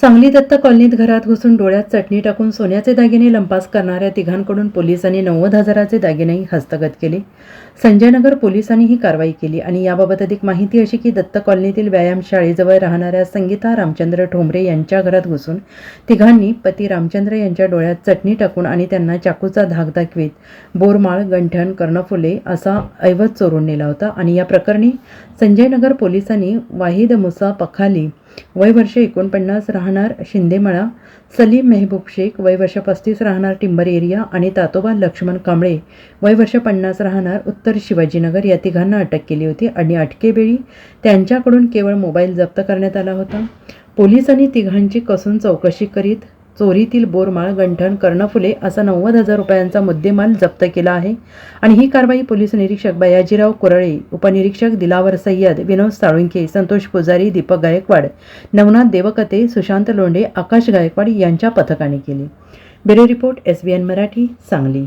सांगली दत्त कॉलनीत घरात घुसून डोळ्यात चटणी टाकून सोन्याचे दागिने लंपास करणाऱ्या तिघांकडून पोलिसांनी नव्वद हजाराचे दागिनेही हस्तगत केले. संजयनगर पोलिसांनी ही कारवाई केली आणि याबाबत अधिक माहिती अशी की दत्त कॉलनीतील व्यायामशाळेजवळ राहणाऱ्या संगीता रामचंद्र ठोंबरे यांच्या घरात घुसून तिघांनी पती रामचंद्र यांच्या डोळ्यात चटणी टाकून आणि त्यांना चाकूचा धाक दाखवीत बोरमाळ गंठण कर्णफुले असा ऐवज चोरून नेला होता. आणि या प्रकरणी संजयनगर पोलिसांनी वाहिद मुसा पखाली वय वर्ष एकोणपन्नास राहणार शिंदेमळा सलीम मेहबूब शेख वय वर्ष पस्तीस राहणार टिंबर एरिया आणि तातोबा लक्ष्मण कांबळे वय वर्ष पन्नास राहणार उत्तर शिवाजीनगर या तिघांना अटक केली होती आणि अटकेवेळी त्यांच्याकडून केवळ मोबाईल जप्त करण्यात आला होता. पोलिसांनी तिघांची कसून चौकशी करीत चोरीतील बोरमाळ गंठण कर्णफुले असा नव्वद हजार रुपयांचा मुद्देमाल जप्त केला आहे आणि ही कारवाई पोलीस निरीक्षक बयाजीराव कुरळे उपनिरीक्षक दिलावर सय्यद विनोद साळुंखे संतोष पुजारी दीपक गायकवाड नवनाथ देवकते सुशांत लोंढे आकाश गायकवाड यांच्या पथकाने केली. Bureau report S B N Marathi Sangli.